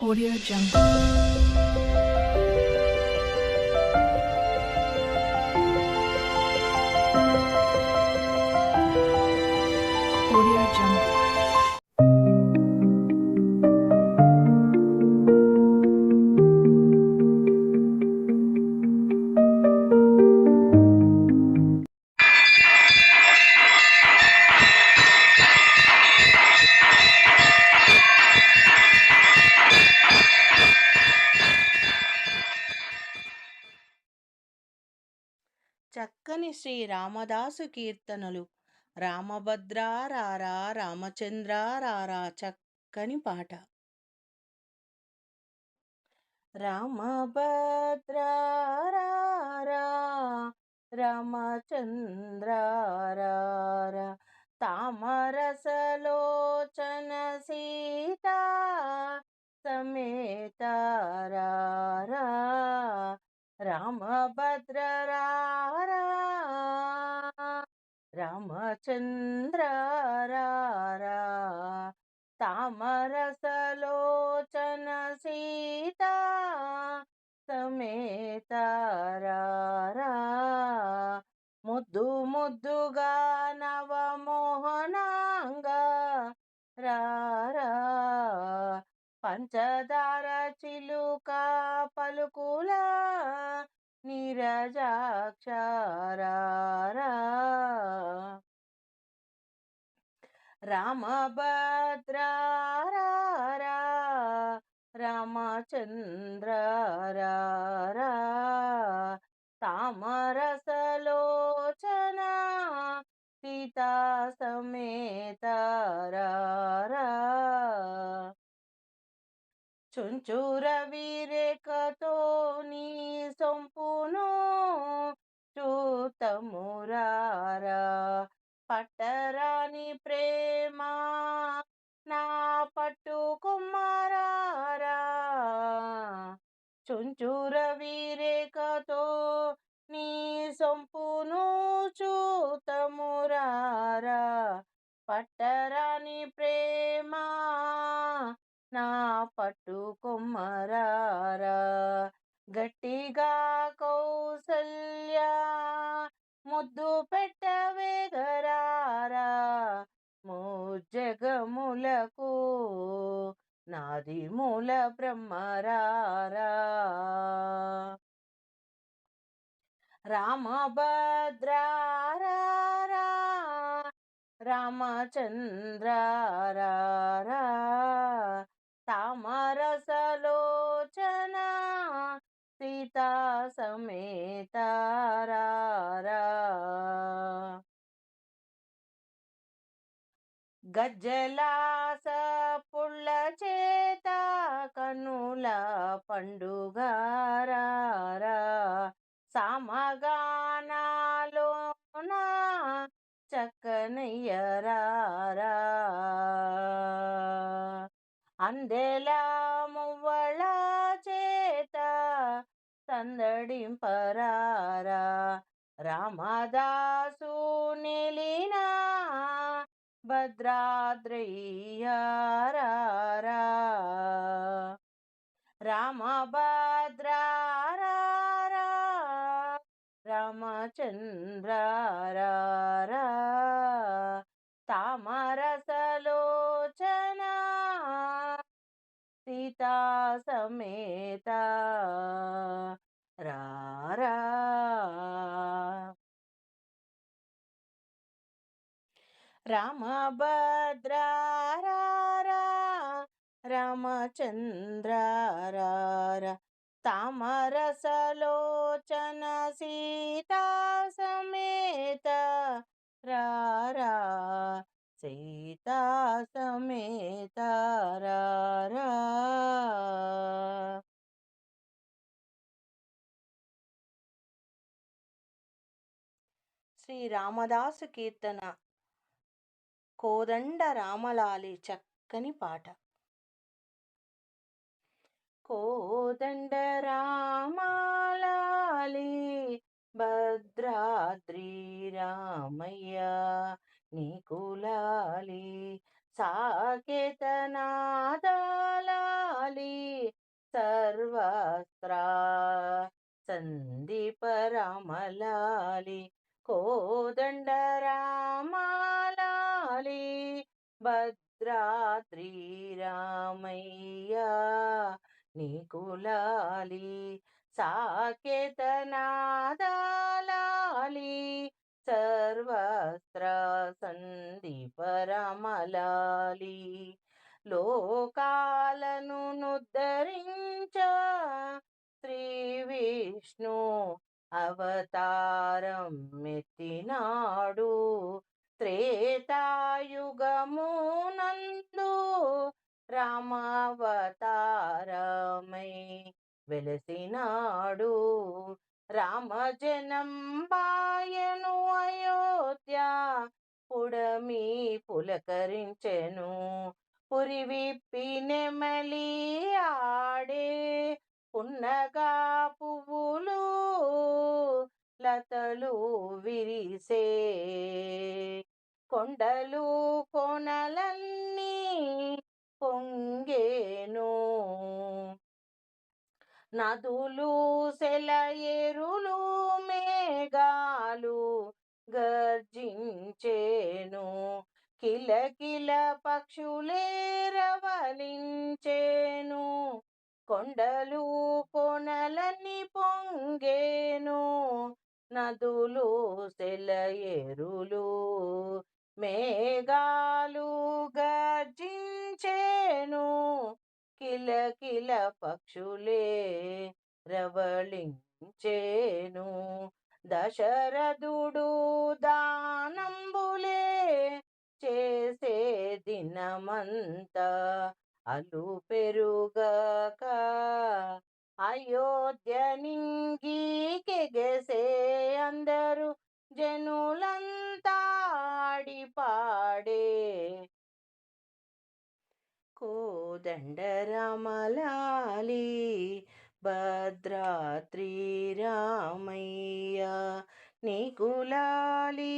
Audio Jungle. Shri Ramadasu కీర్తనలు. రామభద్రారారా రామచంద్రారారా చక్కని పాట. రామభద్రారారా రామచంద్రారారా తామరసలోచన సీతా సమేతారారా రామభద్రారా రామచంద్రారారా తామరసలోచన సీత సమేతారారా. ముద్దు ముద్దుగా నవమోహనాంగా రారా. పంచదార చిలుక పలుకులా నీరజాక్షరారా. రామభద్రారా రామచంద్రారా తామరసలోచన. సీతా సమేతారారా. చుంచుర వీరేకతో నీ సొంపును చూతమురారా. పట్టరాని ప్రేమ నా పట్టు కుమారారా చుంచుర వీరేకతో నీ సొంపును చూతమురారా. పట్టరాని ప్రేమ నా పట్టు కొమ్మరారా గట్టిగా కౌసల్యా ముద్దు పెట్టవేగరారా జగములకు నాది మూల బ్రహ్మరారా. రామభద్రారా రామచంద్రారా తామరసలోచన సీతా సమేతారారా గజ్జలాస పుళ్ళ చేత కనుల పండుగారా సామగానాలోన అందెల మువ్వళ చేత సందడింపరారా. రామదాసు నిలిన భద్రాద్రయ్యారా రామభద్రారా రామచంద్రారా తామర సీతా సమేత. రారా రామభద్రారా రామచంద్రారా తామరసలోచన సీతా సమేత. రారా సీతా సమేత రారా శ్రీ రామదాసు కీర్తన కోదండ రామలాలి చక్కని పాట కోదండ రామలాలి భద్రాద్రి రామయ్య నీ కులాలి సాకేతనాదాలి సర్వస్త్రా సందీప రామలాలి కోదండ రామలాలి భద్రాద్రి రామయ్య నీకులాలి సాకేతనాదాలాలి సర్వస్త్ర సందీప లోకాలను నుద్ధరించ శ్రీ విష్ణు అవతారం ఎత్తినాడు. త్రేతాయుగమునందు రామావతారమై వెలసినాడు. రామజనం బాయను అయోధ్య పుడమి పులకరించెను. పురి విప్పి నెమలి ఆడే పున్నగా పువ్వులు లతలు విరిసే కొండలు కొనలన్నీ నదులు సెలయేరులు మేఘాలు గర్జించేను. కిలకిల పక్షులేరవలించేను కొండలు కొనలని పొంగేను. నదులు సెలయేరులు మేఘాలు గర్జించేను. కిలకిల పక్షులే రవళించేను. దశరథుడు దానంబులే చేసే దినమంతా అలు పెరుగక అయోధ్య నింగికెగసే అందరూ జనులంతా ఆడిపాడే కోదండరామలాలి భద్రాద్రి రామయ్య. నికులాలి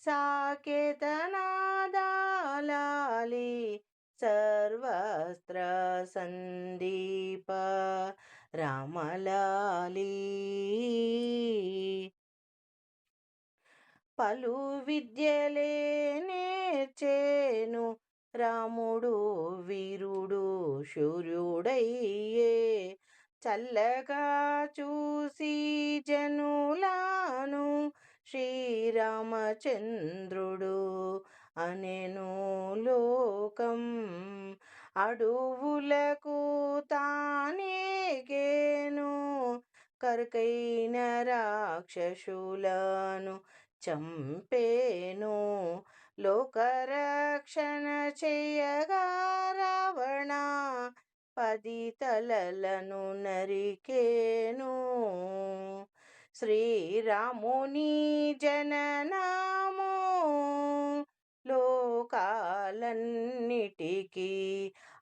సాకేతనాదాలాలి సర్వస్త్ర సందీప రామలాలి. పలు విద్యలే నేర్చేను రాముడు వీరుడు శూర్యుడయ్యే చల్లగా చూసి జనులాను శ్రీరామచంద్రుడు అనెను లోకం. అడువులకు తానేగేను కరుకైన రాక్షసులను చంపేను. లోకరక్షణ చెయ్యగా రావణ పది తలలను నరికేను. శ్రీరాముని జననాము లోకాలన్నిటికీ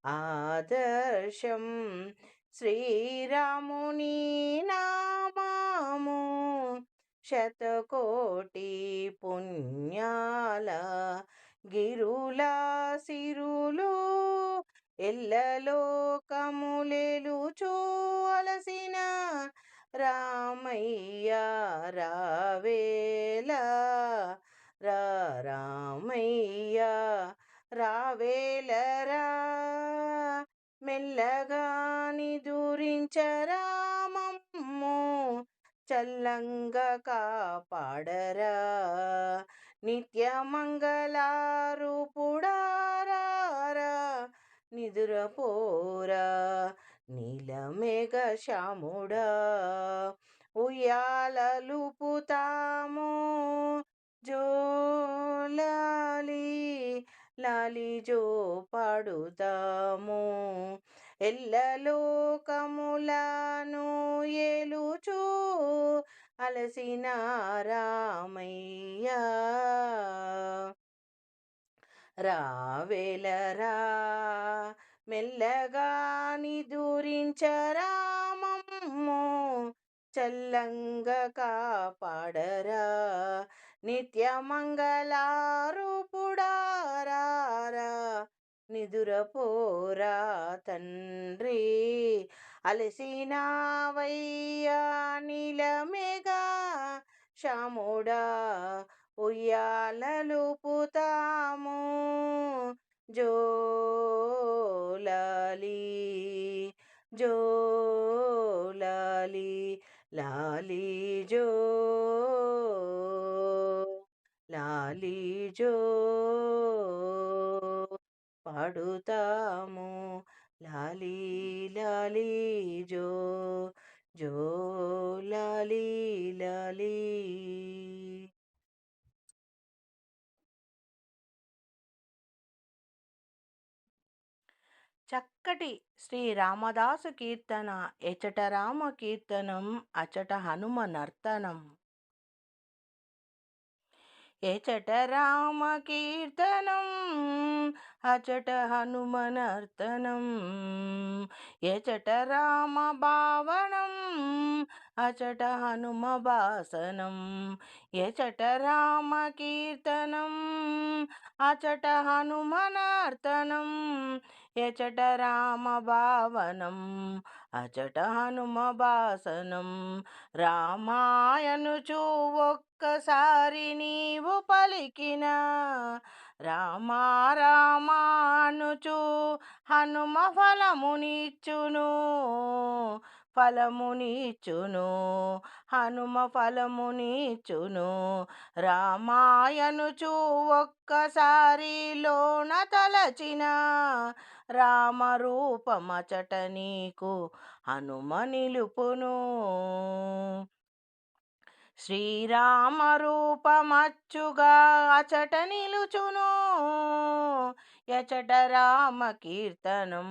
ఆదర్శం. శ్రీరాముని నామాము శతకోటి పుణ్యాల గిరుల సిరులు ఎల్లలోకములెలుచూ అలసిన రామయ్య రావేలా రా రామయ్య రావేలరా మెల్లగా నిదురించరామమ్ము చల్లంగా కాపాడరా. నిత్యమంగళారూపుడారా నిదురపోరా. నీలమేఘ శ్యాముడా. ఉయ్యాలలుపుతాము జోలాలి లాలి జో పాడుతాము. ఎల్లలోకములను ఏలుచూ అలసిన రామయ్య. రావేలరా మెల్లగా నిదురించరామమ్ము చల్లంగా కాపాడరా నిత్యమంగళారూపుడారా నిదురపోరా తండ్రి. అలసినావయ్యా నీలమేగా శ్యాముడా ఉయ్యాలలుపుతాము జోలాలి జోలాలి లాలి జో లాలి జో. పాడుతాము. లాలి లాలి జో జో లాలి లాలి. చక్కటి శ్రీ రామదాసు కీర్తన ఎచట రామ కీర్తనం అచట హనుమ నర్తనం. ఎచట రామ కీర్తనం అచట హనుమనర్తనం. ఎచట రామ భావనం అచట హనుమ భాసనం ఎచట రామ కీర్తనం అచట హనుమనార్తనం. ఎచట రామ భావనం అచట హనుమ బాసనం రామాయను చూ ఒక్కసారి నీవు పలికిన రామ రామానుచు హనుమ ఫలమునిచ్చును ఫలమునిచును హనుమ ఫలమునిచును రామాయనుచు ఒక్కసారి లోన తలచిన రామరూపమచట నీకు హనుమ నిలుపును. శ్రీరామ రూపమచ్చుగా అచట నిలుచును. ఎచట రామ కీర్తనం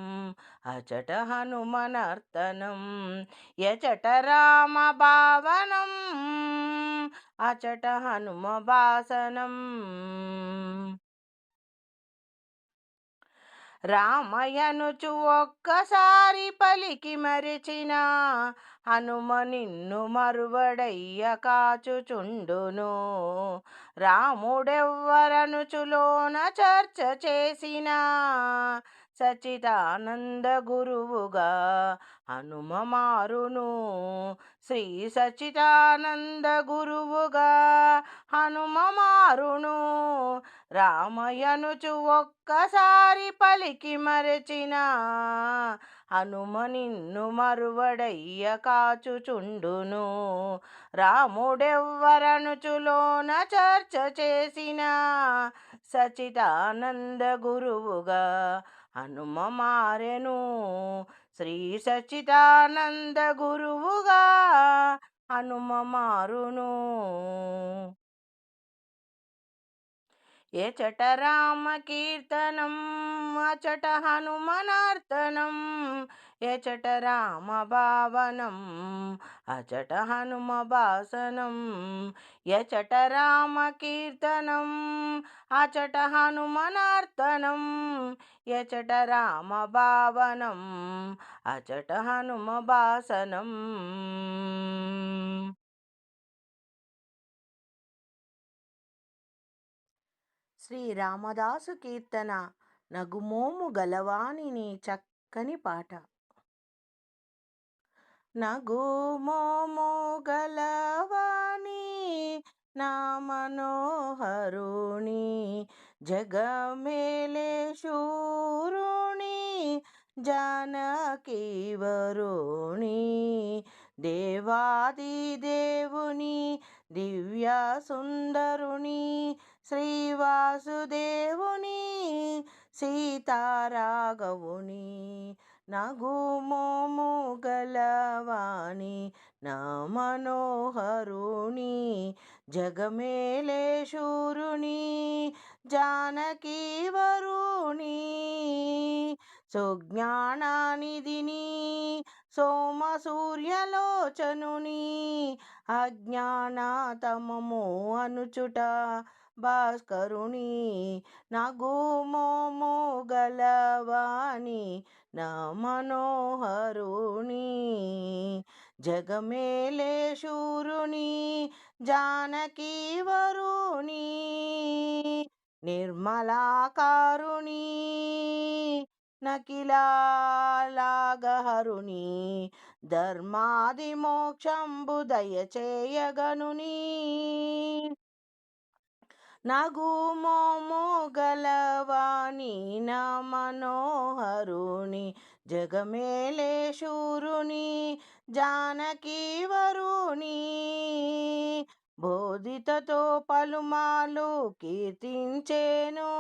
అచట హనుమనర్తనం యచట రామ భావనం అచట హనుమ భాసనం రామయనుచు ఒక్కసారి పలికి మరిచిన హనుమ నిన్ను మరువడయ్య కాచుచుండును. రాముడెవ్వరనుచులోన చర్చ చేసినా సచిదానంద గురువుగా హనుమ మారును శ్రీ సచిదానంద గురువుగా హనుమ మారును రామయనుచు ఒక్కసారి పలికి మరచిన హనుమ నిన్ను మరువడయ్య కాచుచుండును. రాముడెవ్వరనుచులోన చర్చ చేసిన సచిదానంద గురువుగా హనుమ మారెను శ్రీ సచిదానంద గురువుగా హనుమ మారును ఎచట రామ కీర్తనం అచట హనుమనార్తనం ఎచట రామ భావనం అచట హనుమ భాసనం ఎచట రామ కీర్తనం అచట హనుమనార్తనం. ఎచట రామ భావనం అచట హనుమ భాసనం శ్రీ రామదాసు కీర్తన నగుమోము గలవాని చక్కని పాట. నగుమోము గలవాని నా? మనోహరుణి జగమేలే శూరుణి జానకి వరుణి దేవాది దేవుని దివ్య సుందరుని శ్రీవాసుదేవుని సీతారాఘవుని. నగుమోము గలవాణి నా మనోహరుణి జగమేలే జగమేలేశూరుని జానకి వరుణి సుజ్ఞానానిధిని సోమ సూర్యలోచనుని అజ్ఞానాతమము అనుచుట భాస్కరుని నగుమోము గలవాణి నా మనోహరుణి జగమేలే శూరుని జానకీ వరుణి. నిర్మలాకారుణి నకిలాగహరుని ధర్మాది మోక్షంబు దయచేయగనుని. నగుమోము మోగలవాణి నా మనోహరుని జగమేలేశూరుని జానకి వరుణి. బోధితతో పలుమాలు కీర్తించేను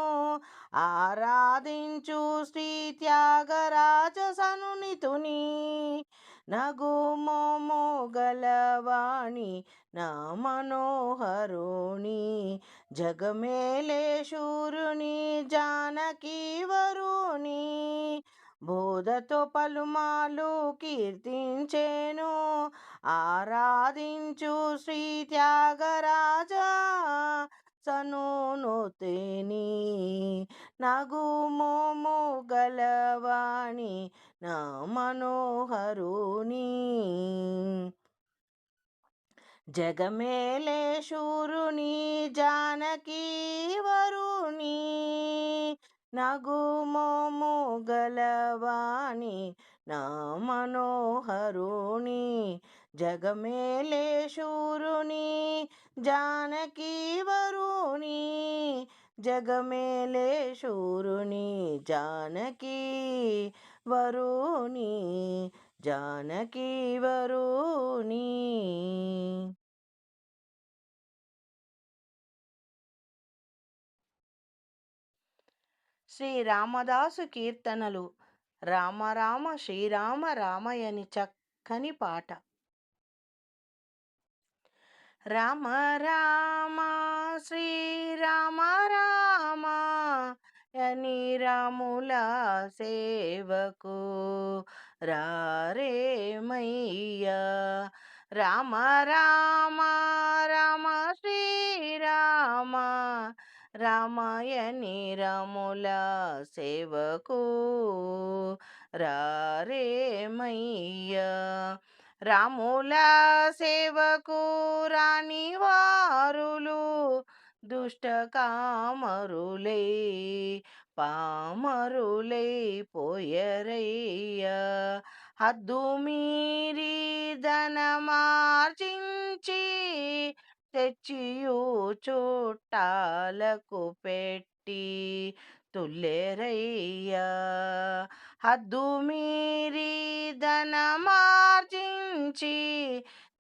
ఆరాధించు శ్రీ త్యాగరాజ సనునితుని నగుమోము గలవాణి నా మనోహరుణి జగమేలే శూరుని జానకి వరుని బోధతో పలుమాలు కీర్తించేను. ఆరాధించు శ్రీ త్యాగరాజ సనునుతిని నగుమోము గలవాణి నా మనోహరుని. జగమేలేశూరుని జానకి వరుని నగుమోము గలవాణి నా మనోహరుని జగమేలేశూరుని జానకి వరుని జగమేలేశూరుని జానకి వరుని జానకి వరుని శ్రీ రామదాసు కీర్తనలు. రామ రామ శ్రీరామ రామయని చక్కని పాట. రామ రామ శ్రీరామ రామ అని రాముల సేవకు రారేమయ్యా రామ రామ రామ శ్రీరామ రామాయణి రాముల సేవకు రారేమయ్యా రాముల సేవకు రాణి వారులు దుష్టకామరులై పామరులై పోయరయ్యా. హద్దు మీరి ధనమార్జించి తెచ్చియు చుట్టాలకు పెట్టి తుల్లెరయ్యా. హద్దు మీరి ధనమార్జించి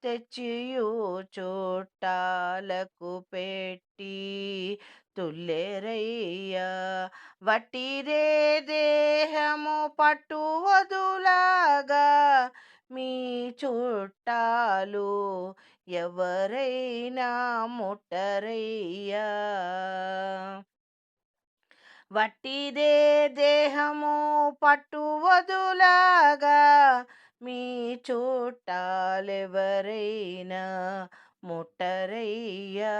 తెచ్చియు చుట్టాలకు పెట్టి తుల్లెరయ్యా. వట్టిరే దేహము పట్టు వదులగా మీ చుట్టాలు ఎవరైనా ముట్టరయ్యా? వట్టిదే దేహము పట్టు వదులగా మీ చుట్టాలెవరైనా ముట్టరయ్యా?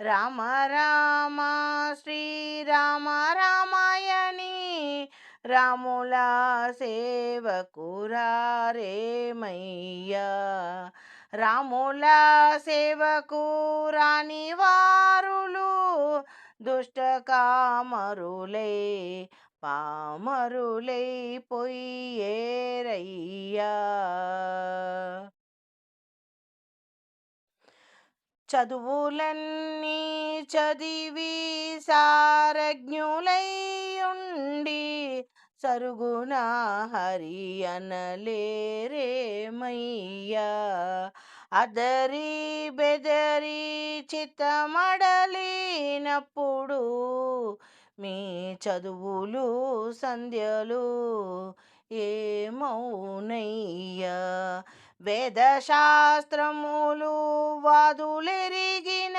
రామ రామ శ్రీరామ రామాయణి రాములా సేవకురారేమయ్యా రాములా సేవకు రాని వారులు దుష్టకామరులై పామరులై పొయ్యేరయ్యా. చదువులన్నీ చదివి సారజ్ఞులై ఉండి సరుగునా హరి అనలేరేమయ్యా అదరి బెదరి చిత్తమడలినప్పుడు మీ చదువులు సంధ్యలు ఏమౌనయ్యా? వేదశాస్త్రములు వాదులెరిగిన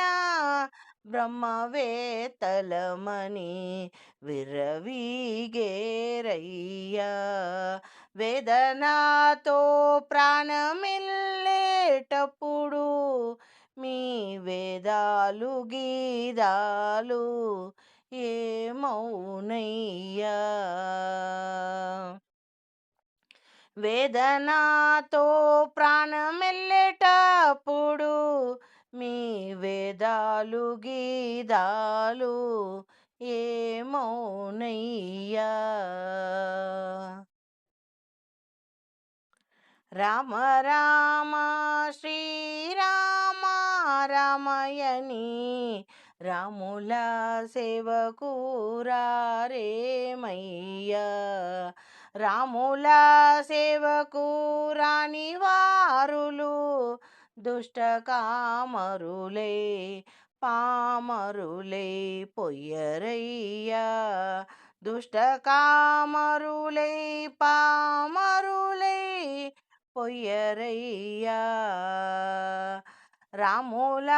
బ్రహ్మవేత్తలమని విరవీగేరయ్యా వేదనాతో ప్రాణమిల్లేటప్పుడు మీ వేదాలు గీదాలు ఏమౌనయ్యా? వేదనాతో ప్రాణమెల్లేటప్పుడు మీ వేదాలు గీదాలు ఏమోనయ్యా రామ రామ శ్రీరామ రామయని రాముల సేవకూరారేమయ్యా రాముల సేవకు రాని వారులు దుష్ట కామరులే పామరులే పొయ్యరయ్యా. దుష్ట కామరులే పామరులే పొయ్యరయ్యా. రాముల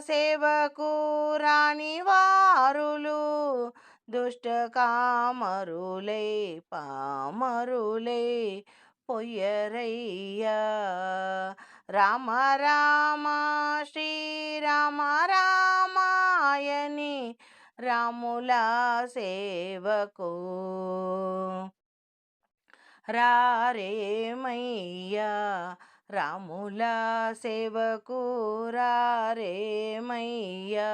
సేవకు రాణి వారులు దుష్ట కామరులే పామరులే పొయ్యరయ్యా. రామ రామ శ్రీరామ రామ రాముల సేవకు. రారేమయ్యా రాముల సేవకు రారేమయ్యా